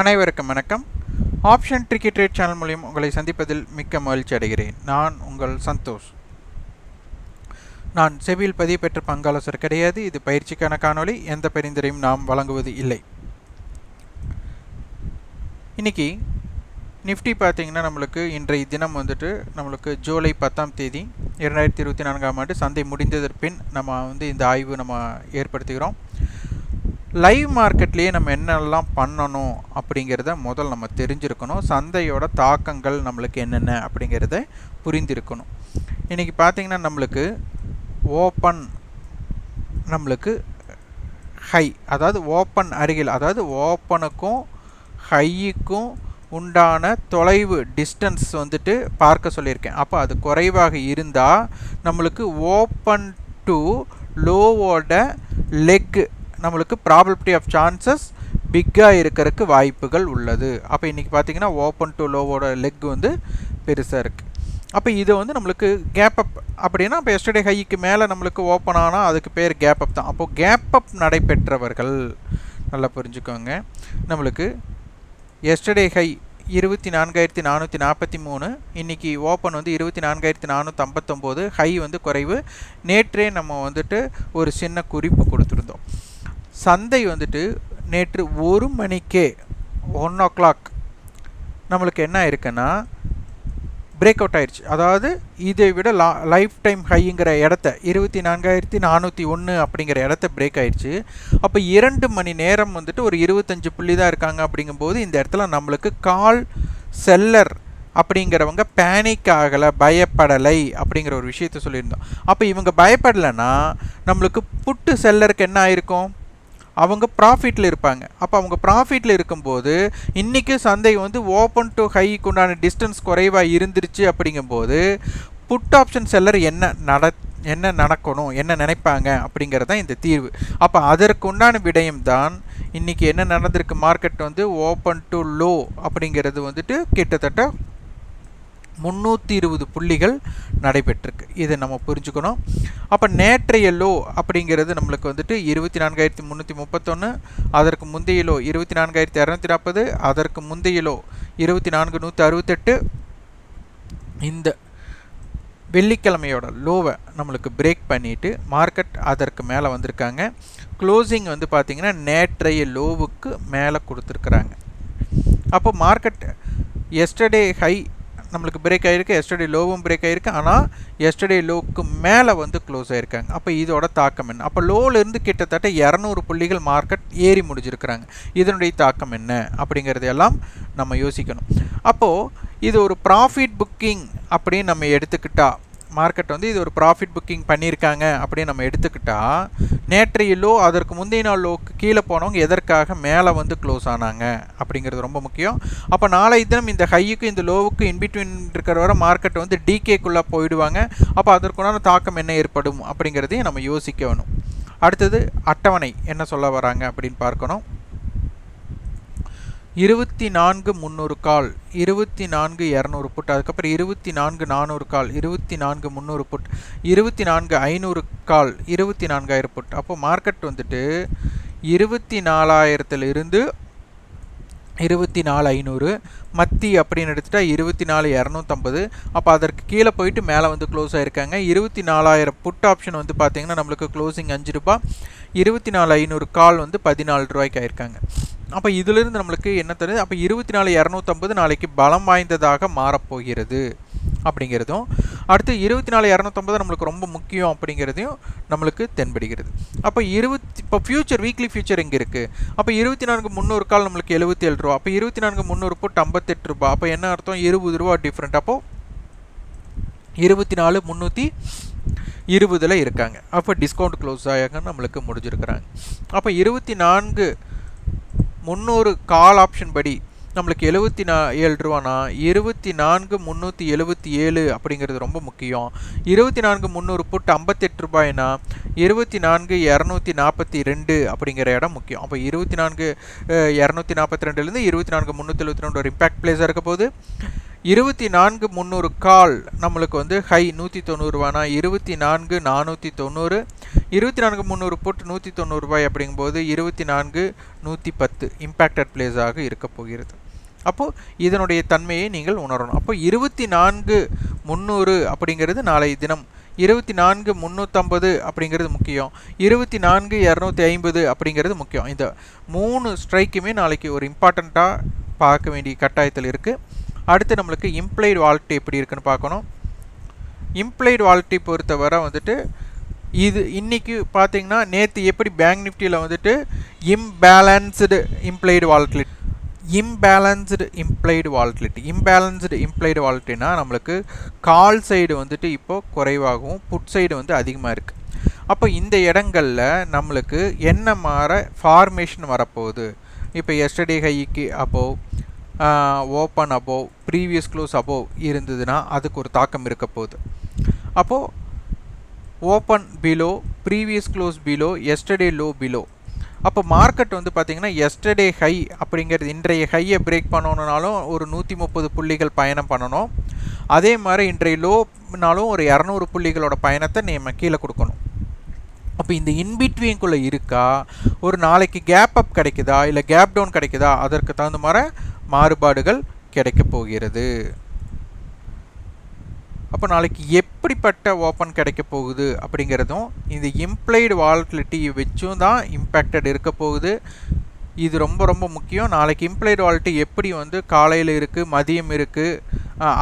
அனைவருக்கும் வணக்கம். Option ட்ரிக்கெட் rate channel மூலியம் உங்களை சந்திப்பதில் மிக்க மகிழ்ச்சி அடைகிறேன். நான் உங்கள் சந்தோஷ். நான் செவியில் பதிவு பெற்ற பங்காலோசர் கிடையாது. இது பயிற்சிக்கான காணொளி. எந்த பரிந்துரையும் நாம் வழங்குவது இல்லை. இன்னைக்கு நிஃப்டி பார்த்திங்கன்னா நம்மளுக்கு இன்றைய தினம் வந்துட்டு நம்மளுக்கு ஜூலை பத்தாம் தேதி இரண்டாயிரத்தி இருபத்தி நான்காம் ஆண்டு சந்தை முடிந்ததற்கு பின் நம்ம வந்து இந்த ஆய்வு நம்ம ஏற்படுத்துகிறோம். லைவ் மார்க்கெட்லேயே நம்ம என்னெல்லாம் பண்ணணும் அப்படிங்கிறத முதல் நம்ம தெரிஞ்சிருக்கணும். சந்தையோட தாக்கங்கள் நம்மளுக்கு என்னென்ன அப்படிங்கிறத புரிந்திருக்கணும். இன்றைக்கி பார்த்திங்கன்னா நம்மளுக்கு ஓப்பன் நம்மளுக்கு ஹை அதாவது ஓப்பன் அருகில் அதாவது ஓப்பனுக்கும் ஹையுக்கும் உண்டான தொலைவு டிஸ்டன்ஸ் வந்துட்டு பார்க்க சொல்லியிருக்கேன். அப்போ அது குறைவாக இருந்தால் நம்மளுக்கு ஓப்பன் டு லோவோட லெக்கு நம்மளுக்கு ப்ராபபிலிட்டி ஆஃப் சான்சஸ் பிக்காக இருக்கிறதுக்கு வாய்ப்புகள் உள்ளது. அப்போ இன்றைக்கி பார்த்தீங்கன்னா ஓப்பன் டு லோவோட லெக் வந்து பெருசாக இருக்குது அப்போ இது வந்து நம்மளுக்கு கேப் அப் அப்படின்னா இப்போ எஸ்டர்டே ஹைக்கு மேலே நம்மளுக்கு ஓப்பன் ஆனால் அதுக்கு பேர் கேப் அப் தான். அப்போது கேப் அப் நடைபெற்றவர்கள் நல்லா புரிஞ்சுக்கோங்க. நம்மளுக்கு எஸ்டர்டே ஹை இருபத்தி நான்காயிரத்தி நானூற்றி நாற்பத்தி மூணு இன்றைக்கி ஓப்பன் வந்து இருபத்தி நான்காயிரத்தி நானூற்றி ஐம்பத்தொம்போது ஹை வந்து குறைவு. நேற்றே நம்ம வந்துட்டு ஒரு சின்ன குறிப்பு கொடுத்துருந்தோம். சந்தை வந்துட்டு நேற்று ஒரு மணிக்கே ஒன் ஓ கிளாக் நம்மளுக்கு என்ன இருக்குன்னா பிரேக் அவுட் ஆயிடுச்சு அதாவது இதை விட லா லைஃப் டைம் ஹைங்கிற இடத்த இருபத்தி நான்காயிரத்தி நானூற்றி ஒன்று அப்படிங்கிற இடத்த பிரேக் ஆயிடுச்சு அப்போ இரண்டு மணி நேரம் வந்துட்டு ஒரு இருபத்தஞ்சு புள்ளி தான் இருக்காங்க அப்படிங்கும்போது இந்த இடத்துல நம்மளுக்கு கால் செல்லர் அப்படிங்கிறவங்க பேனிக் ஆகலை பயப்படலை அப்படிங்கிற ஒரு விஷயத்த சொல்லியிருந்தோம். அப்போ இவங்க பயப்படலைன்னா நம்மளுக்கு புட்டு செல்லருக்கு என்ன ஆயிருக்கும்? அவங்க ப்ராஃபிட்டில் இருப்பாங்க. அப்போ அவங்க ப்ராஃபிட்டில் இருக்கும்போது இன்றைக்கி சந்தை வந்து ஓப்பன் டு ஹைக்கு உண்டான டிஸ்டன்ஸ் குறைவாக இருந்துருச்சு அப்படிங்கும்போது புட் ஆப்ஷன் செல்லர் என்ன நட என்ன நடக்கணும் என்ன நினைப்பாங்க அப்படிங்கிறது தான் இந்த தீர்வு. அப்போ அதற்கு உண்டான விடயம் தான் இன்றைக்கி என்ன நடந்திருக்கு? மார்க்கெட் வந்து ஓப்பன் டு லோ அப்படிங்கிறது வந்துட்டு கிட்டத்தட்ட முந்நூற்றி இருபது புள்ளிகள் நடைபெற்றிருக்கு. இதை நம்ம புரிஞ்சுக்கணும். அப்போ நேற்றைய லோ அப்படிங்கிறது நம்மளுக்கு வந்துட்டு இருபத்தி நான்காயிரத்தி முந்நூற்றி முப்பத்தொன்று அதற்கு முந்தைய லோ இருபத்தி நான்காயிரத்தி இரநூத்தி நாற்பது அதற்கு முந்தைய லோ இருபத்தி நான்கு நூற்றி அறுபத்தெட்டு. இந்த வெள்ளிக்கிழமையோட லோவை நம்மளுக்கு பிரேக் பண்ணிவிட்டு மார்க்கெட் அதற்கு மேலே வந்திருக்காங்க. க்ளோசிங் வந்து பார்த்திங்கன்னா நேற்றைய லோவுக்கு மேலே கொடுத்துருக்குறாங்க. அப்போ மார்க்கெட் எஸ்டர்டே ஹை நம்மளுக்கு பிரேக் ஆகிருக்கு எஸ்டர்டே லோவும் பிரேக் ஆகிருக்கு ஆனால் எஸ்டர்டே லோவுக்கு மேலே வந்து க்ளோஸ் ஆகிருக்காங்க அப்போ இதோட தாக்கம் என்ன? அப்போ லோவிலேருந்து கிட்டத்தட்ட இரநூறு புள்ளிகள் மார்க்கெட் ஏறி முடிஞ்சிருக்கிறாங்க. இதனுடைய தாக்கம் என்ன? அப்படிங்கிறது எல்லாம் நம்ம யோசிக்கணும். அப்போது இது ஒரு ப்ராஃபிட் புக்கிங் அப்படின்னு நம்ம எடுத்துக்கிட்டால் மார்க்கெட் வந்து இது ஒரு ப்ராஃபிட் புக்கிங் பண்ணியிருக்காங்க அப்படின்னு நம்ம எடுத்துக்கிட்டால் நேற்றைய லோ அதற்கு முந்தைய நாள் லோக்கு கீழே போனவங்க எதற்காக மேலே வந்து க்ளோஸ் ஆனாங்க அப்படிங்கிறது ரொம்ப முக்கியம். அப்போ நாளை தினம் இந்த ஹையுக்கும் இந்த லோவுக்கும் இன்பிட்வீன் இருக்கிற வர மார்க்கெட் வந்து டிகேக்குள்ளே போயிடுவாங்க. அப்போ அதற்குண்டான தாக்கம் என்ன ஏற்படும் அப்படிங்கிறதையும் நம்ம யோசிக்க வேணும் அடுத்தது அட்டவணை என்ன சொல்ல வராங்க அப்படின்னு பார்க்கணும். இருபத்தி நான்கு முந்நூறு கால் இருபத்தி நான்கு இரநூறு புட் அதுக்கப்புறம் இருபத்தி நான்கு நானூறு கால் இருபத்தி நான்கு முந்நூறு புட் இருபத்தி நான்கு ஐநூறு கால் இருபத்தி நான்காயிரம் புட். அப்போ மார்க்கெட் வந்துட்டு இருபத்தி நாலாயிரத்துலேருந்து இருபத்தி நாலு ஐநூறு மத்தி அப்படின்னு எடுத்துகிட்டா இருபத்தி நாலு இரநூத்தம்பது. அப்போ அதற்கு கீழே போயிட்டு மேலே வந்து க்ளோஸ் ஆகிருக்காங்க இருபத்தி நாலாயிரம் புட் ஆப்ஷன் வந்து பார்த்திங்கன்னா நம்மளுக்கு க்ளோசிங் அஞ்சு ரூபா இருபத்தி நாலு ஐநூறு கால் வந்து பதினாலு ரூபாய்க்கு ஆயிருக்காங்க. அப்போ இதிலிருந்து நம்மளுக்கு என்ன தெரியுது? அப்போ இருபத்தி நாலு இரநூத்தம்பது நாளைக்கு பலம் வாய்ந்ததாக மாறப்போகிறது அப்படிங்கிறதும் அடுத்து இருபத்தி நாலு இரநூத்தம்பது நம்மளுக்கு ரொம்ப முக்கியம் அப்படிங்கிறதையும் நம்மளுக்கு தென்படுகிறது. அப்போ இருபத்தி இப்போ ஃபியூச்சர் வீக்லி ஃபியூச்சர் எங்கே இருக்குது அப்போ இருபத்தி நான்கு முந்நூறு கால் நம்மளுக்கு எழுபத்தி ஏழு ரூபா. அப்போ இருபத்தி நான்கு முந்நூறு போட்டு ஐம்பத்தெட்டு ரூபா. அப்போ என்ன அர்த்தம்? இருபது ரூபா டிஃப்ரெண்ட் அப்போது இருபத்தி நாலு முந்நூற்றி இருபதில் இருக்காங்க. அப்போ டிஸ்கவுண்ட் க்ளோஸ் ஆக நம்மளுக்கு முடிஞ்சிருக்கிறாங்க. அப்போ இருபத்தி நான்கு முந்நூறு கால் ஆப்ஷன் படி நம்மளுக்கு எழுபத்தி நா ஏழு ரூபானா? இருபத்தி நான்கு முந்நூற்றி எழுபத்தி ஏழு அப்படிங்கிறது ரொம்ப முக்கியம். இருபத்தி நான்கு முந்நூறு புட்டு ஐம்பத்தெட்டு ரூபாய்னா இருபத்தி நான்கு இரநூத்தி நாற்பத்தி ரெண்டு அப்படிங்கிற இடம் முக்கியம். அப்போ இருபத்தி நான்கு இரநூத்தி நாற்பத்தி ரெண்டுலேருந்து இருபத்தி நான்கு முந்நூற்றி எழுபத்தி ரெண்டு ஒரு இம்பேக்ட் பிளேஸாக இருக்க போது இருபத்தி நான்கு முந்நூறு கால் நம்மளுக்கு வந்து ஹை நூற்றி தொண்ணூறுரூவானா இருபத்தி நான்கு நானூற்றி தொண்ணூறு இருபத்தி நான்கு முந்நூறு போட்டு நூற்றி தொண்ணூறுபாய் அப்படிங்கும்போது இருபத்தி நான்கு நூற்றி பத்து இம்பேக்டட் பிளேஸாக இருக்க போகிறது. அப்போது இதனுடைய தன்மையை நீங்கள் உணரணும். அப்போ இருபத்தி நான்கு முந்நூறு அப்படிங்கிறது நாளை தினம். இருபத்தி நான்கு முந்நூற்றம்பது அப்படிங்கிறது முக்கியம். இருபத்தி நான்கு இரநூத்தி ஐம்பது அப்படிங்கிறது முக்கியம். இந்த மூணு ஸ்ட்ரைக்குமே நாளைக்கு ஒரு இம்பார்ட்டண்ட்டாக பார்க்க வேண்டிய கட்டாயத்தில் இருக்குது அடுத்து நம்மளுக்கு இம்ப்ளைடு வால்ட்டி எப்படி இருக்குன்னு பார்க்கணும். இம்ப்ளைடு வால்ட்டி பொறுத்தவரை வந்துட்டு இது இன்றைக்கி பார்த்தீங்கன்னா நேற்று எப்படி பேங்க் நிஃப்டியில் வந்துட்டு imbalanced implied volatility imbalanced implied volatility imbalanced implied வால்டினா நம்மளுக்கு கால் சைடு வந்துட்டு இப்போது குறைவாகவும் புட் சைடு வந்து அதிகமாக இருக்குது அப்போ இந்த இடங்களில் நம்மளுக்கு என்ன மாற ஃபார்மேஷன் வரப்போகுது? இப்போ எஸ்டர்டே ஹைக்கு அப்போது open above previous close above இருந்ததுன்னா அதுக்கு ஒரு தாக்கம் இருக்க போகுது. அப்போது open below previous close below yesterday low below அப்போ மார்க்கெட் வந்து பார்த்திங்கன்னா எஸ்டர்டே ஹை அப்படிங்கிறது இன்றைய ஹையை பிரேக் பண்ணணுனாலும் ஒரு நூற்றி முப்பது புள்ளிகள் பயணம் பண்ணணும். அதே மாதிரி இன்றைய லோனாலும் ஒரு இரநூறு புள்ளிகளோட பயணத்தை நம்ம கீழே கொடுக்கணும். அப்போ இந்த இன்பிட்வீன்குள்ளே இருக்கா? ஒரு நாளைக்கு கேப் அப் கிடைக்குதா? இல்லை கேப் டவுன் கிடைக்குதா? அதற்கு தகுந்த மாதிரி மாறுபாடுகள் கிடைக்கப் போகிறது. அப்போ நாளைக்கு எப்படிப்பட்ட ஓப்பன் கிடைக்க போகுது அப்படிங்கிறதும் இந்த இம்ப்ளைடு வால்டிலிட்டி வச்சும் தான் இம்பேக்டட் இருக்க போகுது. இது ரொம்ப ரொம்ப முக்கியம். நாளைக்கு இம்ப்ளைடு வால்ட்டி எப்படி வந்து காலையில் இருக்குது மதியம் இருக்குது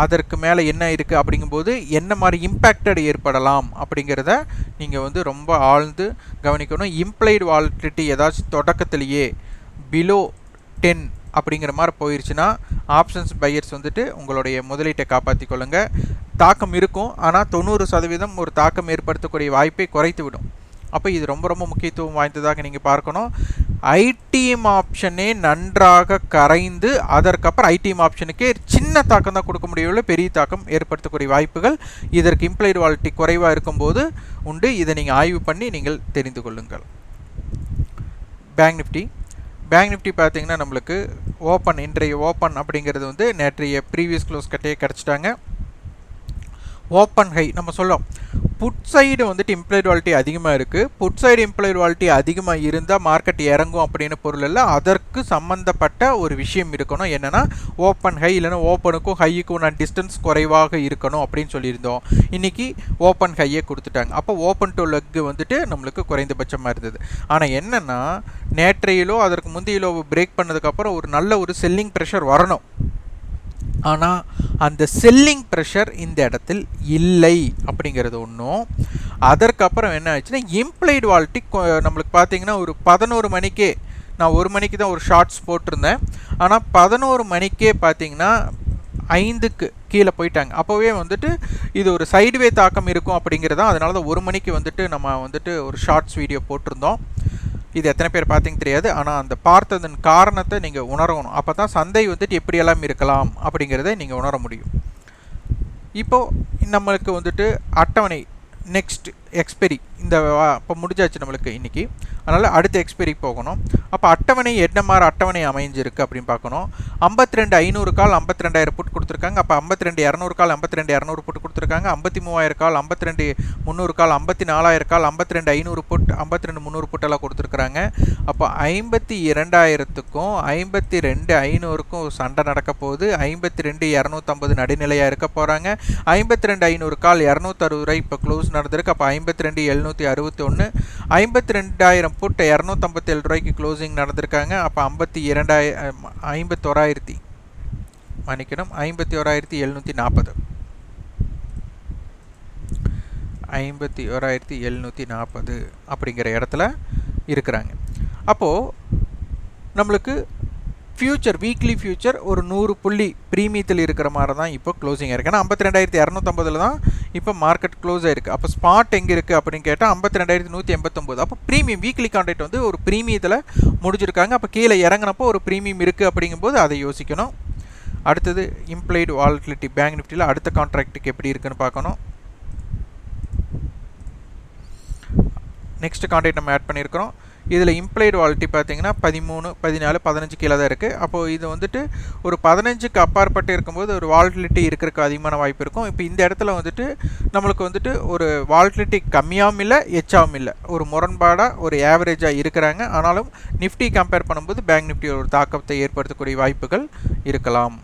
அதற்கு மேலே என்ன இருக்குது அப்படிங்கும்போது என்ன மாதிரி இம்பேக்டட் ஏற்படலாம் அப்படிங்கிறத நீங்கள் வந்து ரொம்ப ஆழ்ந்து கவனிக்கணும். இம்ப்ளைடு வால்டிலிட்டி ஏதாச்சும் தொடக்கத்திலேயே பிலோ டென் அப்படிங்கிற மாதிரி போயிடுச்சுன்னா ஆப்ஷன்ஸ் பையர்ஸ் வந்துட்டு உங்களுடைய முதலீட்டை காப்பாற்றி கொள்ளுங்கள் தாக்கம் இருக்கும் ஆனால் தொண்ணூறு சதவீதம் ஒரு தாக்கம் ஏற்படுத்தக்கூடிய வாய்ப்பை குறைத்து விடும் அப்போ இது ரொம்ப ரொம்ப முக்கியத்துவம் வாய்ந்ததாக நீங்கள் பார்க்கணும். ஐடிஎம் ஆப்ஷனே நன்றாக கரைந்து அதற்கப்புறம் ஐடிஎம் ஆப்ஷனுக்கே சின்ன தாக்கம் தான் கொடுக்க முடியவில்லை பெரிய தாக்கம் ஏற்படுத்தக்கூடிய வாய்ப்புகள் இதற்கு இம்ப்ளைடு வாலிட்டி குறைவாக இருக்கும்போது உண்டு. இதை நீங்கள் ஆய்வு பண்ணி நீங்கள் தெரிந்து கொள்ளுங்கள். பேங்க் நிஃப்டி பேங்க் நிஃப்டி பார்த்தீங்கன்னா நம்மளுக்கு ஓப்பன் இன்றைய ஓப்பன் அப்படிங்கிறது வந்து நேற்றைய ப்ரீவியஸ் க்ளோஸ் கட்டையே கிடச்சிட்டாங்க. ஓப்பன் ஹை நம்ம சொல்லலாம். புட் சைடு வந்துட்டு இம்ப்ளாய்டு வாலிட்டி அதிகமாக இருக்குது புட் சைடு இம்ப்ளாய்டு வாலிட்டி அதிகமாக இருந்தால் மார்க்கெட் இறங்கும் அப்படின்னு பொருள் இல்லை. அதற்கு சம்மந்தப்பட்ட ஒரு விஷயம் இருக்கணும். என்னென்னா ஓப்பன் ஹை இல்லைன்னா ஓப்பனுக்கும் ஹையுக்கும் நான் டிஸ்டன்ஸ் குறைவாக இருக்கணும் அப்படின்னு சொல்லியிருந்தோம். இன்றைக்கி ஓப்பன் ஹையே கொடுத்துட்டாங்க. அப்போ ஓப்பன் டு லெக்கு வந்துட்டு நம்மளுக்கு குறைந்தபட்சமாக இருந்தது. ஆனால் என்னென்னா நேற்றையிலோ அதற்கு முந்தையிலோ பிரேக் பண்ணதுக்கப்புறம் ஒரு நல்ல ஒரு செல்லிங் ப்ரெஷர் வரணும். ஆனால் அந்த செல்லிங் ப்ரெஷர் இந்த இடத்தில் இல்லை அப்படிங்கிறது ஒன்றும் அதற்கப்புறம் என்ன ஆச்சுன்னா இம்ப்ளைடு வால்ட்டி நம்மளுக்கு பார்த்தீங்கன்னா ஒரு பதினோரு மணிக்கே நான் ஒரு மணிக்கு தான் ஒரு ஷார்ட்ஸ் போட்டிருந்தேன். ஆனால் பதினோரு மணிக்கே பார்த்தீங்கன்னா ஐந்துக்கு கீழே போயிட்டாங்க. அப்போவே வந்துட்டு இது ஒரு சைடுவே தாக்கம் இருக்கும் அப்படிங்கிறதான் அதனால தான் ஒரு மணிக்கு வந்துட்டு நம்ம வந்துட்டு ஒரு ஷார்ட்ஸ் வீடியோ போட்டிருந்தோம். இது எத்தனை பேர் பார்த்தீங்க தெரியாது. ஆனால் அந்த பார்த்ததன் காரணத்தை நீங்கள் உணரணும். அப்போ தான் சந்தை வந்துட்டு எப்படியெல்லாம் இருக்கலாம் அப்படிங்கிறத நீங்கள் உணர முடியும். இப்போது நம்மளுக்கு வந்துட்டு அட்டவணை நெக்ஸ்ட் எக்ஸ்பெரி இந்த இப்போ முடிஞ்சாச்சு நம்மளுக்கு இன்றைக்கி அதனால் அடுத்த எக்ஸ்பெரி போகணும். அப்போ அட்டவணை என்ன மாதிரி அட்டவணை அமைஞ்சிருக்கு அப்படின்னு பார்க்கணும். ஐம்பத்தி ரெண்டு ஐநூறு கால் ஐம்பத்தி ரெண்டாயிரம் புட் கொடுத்துருக்காங்க. அப்போ ஐம்பத்தி ரெண்டு இரநூறு கால் ஐம்பத்தி ரெண்டு இரநூறு புட்டு கொடுத்துருக்காங்க. ஐம்பத்தி மூவாயிரம் கால் ஐம்பத்தி ரெண்டு முந்நூறு கால் ஐம்பத்தி நாலாயிரம் கால் ஐம்பத்தி ரெண்டு ஐநூறு புட் ஐம்பத்தி ரெண்டு முந்நூறு புட்டெல்லாம் கொடுத்துருக்குறாங்க. அப்போ ஐம்பத்தி இரண்டாயிரத்துக்கும் ஐம்பத்தி ரெண்டு ஐநூறுக்கும் சண்டை நடக்க போகுது. ஐம்பத்தி ரெண்டு இரநூத்தம்பது நடுநிலையாக இருக்க போகிறாங்க ஐம்பத்தி ரெண்டு ஐநூறு கால் இரநூத்தறுபது ரூபாய் இப்போ க்ளோஸ் நடந்திருக்கு. அப்போ ஐம்பத்தி ரெண்டு எழுநூற்றி அறுபத்தி ஒன்று ஐம்பத்தி ரெண்டாயிரம் புட் இரநூத்தம்பத்தேழு ரூபாய்க்கு க்ளோசிங் நடந்திருக்காங்க. அப்போ ஐம்பத்தி இரண்டாயிரம் ஐம்பத்தோராயிரத்தி மன்னிக்கணும் ஐம்பத்தி ஓராயிரத்தி எழுநூற்றி நாற்பது ஐம்பத்தி ஓராயிரத்தி எழுநூற்றி நாற்பது அப்படிங்கிற இடத்துல இருக்கிறாங்க. அப்போது நம்மளுக்கு ஃபியூச்சர் வீக்லி ஃபியூச்சர் ஒரு நூறு புள்ளி ப்ரீமியத்தில் இருக்கிற மாதிரி தான் இப்போ க்ளோசிங் இருக்குது ஏன்னா ஐம்பத்தி ரெண்டாயிரத்தி இரநூத்தம்பதில் தான் இப்போ மார்க்கெட் க்ளோஸ் ஆயிருக்கு. அப்போ ஸ்பாட் எங்கே இருக்குது அப்படின்னு கேட்டால் ஐம்பத்தி ரெண்டாயிரத்தி நூற்றி எண்பத்தொம்போது அப்போ ப்ரீமியம் வீக்லி கான்ட்ராக்ட் வந்து ஒரு ப்ரீமியத்தில் முடிஞ்சிருக்காங்க. அப்போ கீழே இறங்கினப்போ ஒரு ப்ரீமியம் இருக்குது அப்படிங்கும்போது அதை யோசிக்கணும். அடுத்தது இம்ப்ளைடு வாலிட்டிலிட்டி பேங்க் நிஃப்டியில் அடுத்த கான்ட்ராக்ட்டுக்கு எப்படி இருக்குன்னு பார்க்கணும். நெக்ஸ்ட் கான்ட்ராக்ட் நம்ம ஆட் பண்ணியிருக்கிறோம். இதில் இம்ப்ளைடு வாலிட்டி பார்த்தீங்கன்னா பதிமூணு பதினாலு பதினஞ்சு கீழே தான் இருக்குது. அப்போது இது வந்துட்டு ஒரு பதினஞ்சுக்கு அப்பாற்பட்டு இருக்கும்போது ஒரு வால்டிலிட்டி இருக்கிறதுக்கு அதிகமான வாய்ப்பு இருக்கும். இப்போ இந்த இடத்துல வந்துட்டு நம்மளுக்கு வந்துட்டு ஒரு வால்டிலிட்டி கம்மியாகவும் இல்லை எச்சாகவும் இல்லை. ஒரு முரண்பாடாக ஒரு ஆவரேஜாக இருக்கிறாங்க. ஆனாலும் நிஃப்டி கம்பேர் பண்ணும்போது பேங்க் நிஃப்டி ஒரு தாக்கத்தை ஏற்படுத்தக்கூடிய வாய்ப்புகள் இருக்கலாம்.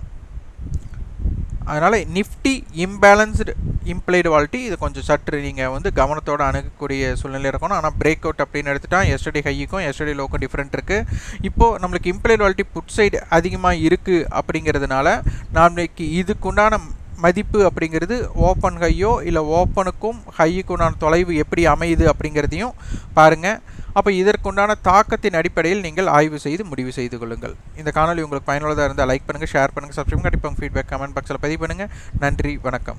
அதனால் நிஃப்டி இம்பேலன்ஸ்டு இம்ப்ளைடு வால்ட்டி இது கொஞ்சம் சற்று நீங்கள் வந்து கவனத்தோடு அணுகக்கூடிய சூழ்நிலை இருக்கணும். ஆனால் பிரேக் அவுட் அப்படின்னு எடுத்துட்டா எஸ்டடி ஹைக்கும் எஸ்டடி லோக்கும் டிஃப்ரெண்ட் இருக்குது இப்போது நம்மளுக்கு இம்ப்ளைடு வால்ட்டி புட் சைடு அதிகமாக இருக்குது அப்படிங்கிறதுனால நாளைக்கு இதுக்குண்டான மதிப்பு அப்படிங்கிறது ஓப்பன் ஹையோ இல்லை ஓப்பனுக்கும் ஹையுக்கு தொலைவு எப்படி அமையுது அப்படிங்கிறதையும் பாருங்கள் அப்போ இதற்குண்டான தாக்கத்தின் அடிப்படையில் நீங்கள் ஆய்வு செய்து முடிவு செய்து கொள்ளுங்கள். இந்த காணொலி உங்களுக்கு பயனுள்ளதாக இருந்தால் லைக் பண்ணுங்கள் ஷேர் பண்ணுங்கள் சப்ஸ்கிரைப் கண்டிப்பாக ஃபீட்பேக் கமெண்ட் பாக்ஸில் பதிவு பண்ணுங்கள் நன்றி வணக்கம்.